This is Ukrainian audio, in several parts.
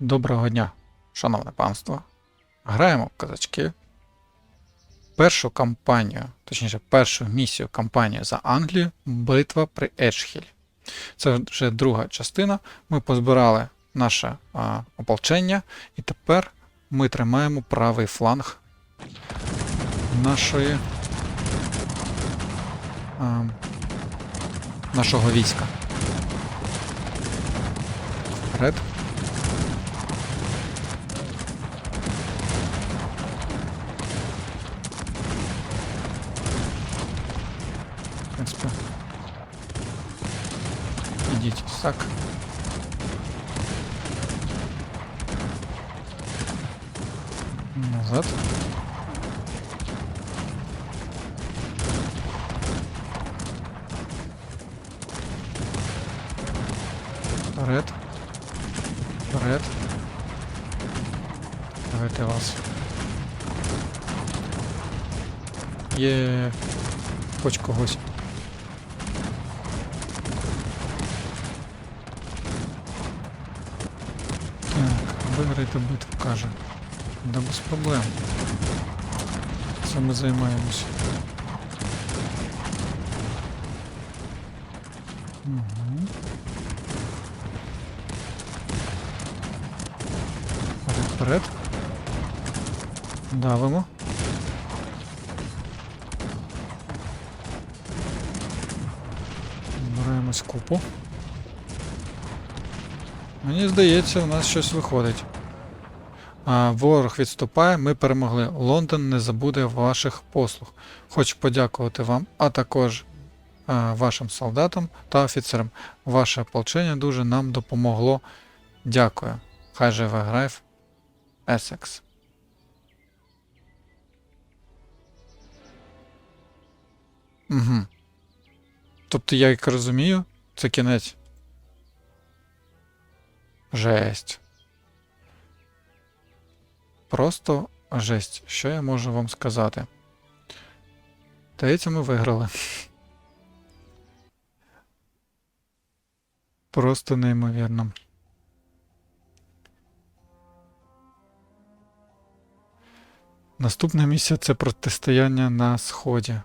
Доброго дня, шановне панство. Граємо в казачки. Першу кампанію, точніше, першу місію кампанії за Англію битва при Еджхіль. Це вже друга частина. Ми позбирали наше а, ополчення, і тепер ми тримаємо правий фланг нашої. А, нашого війська. Вперед. В принципі. Ідіть ось так. Назад. Вперед. Вперед. Давайте вас. Є хоч когось. Виграйте битву, каже. Да без проблем. Це ми займаємося. Угу. Вперед, вперед. Давимо. Збираємось купу. Мені здається, у нас щось виходить. Ворог відступає, ми перемогли. Лондон не забуде ваших послуг. Хочу подякувати вам, а також вашим солдатам та офіцерам. Ваше ополчення дуже нам допомогло. Дякую. Хай живе Грайф Есекс. Угу. Тобто, я як розумію, це кінець. Жесть. Просто жесть. Що я можу вам сказати? Здається, ми виграли. Просто неймовірно. Наступна місія це протистояння на сході.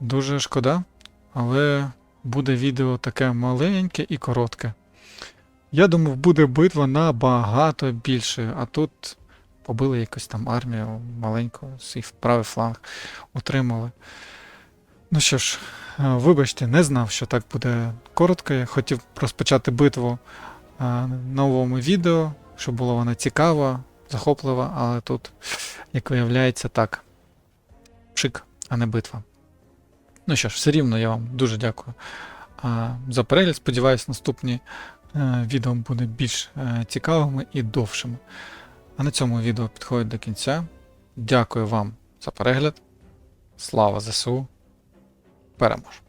Дуже шкода, але буде відео таке маленьке і коротке. Я думав, буде битва набагато більше, а тут побили якусь там армію маленьку, свій правий фланг утримали. Ну що ж, е, вибачте, не знав, що так буде коротко. Я хотів розпочати битву е, на новому відео, щоб було воно цікаво, захопливо, але тут, як виявляється, так. Пшик, а не битва. Ну що ж, все рівно я вам дуже дякую за перегляд. Сподіваюсь, наступні е, відео буде більш е, цікавими і довшими. А на цьому відео підходить до кінця. Дякую вам за перегляд. Слава ЗСУ! Переможе!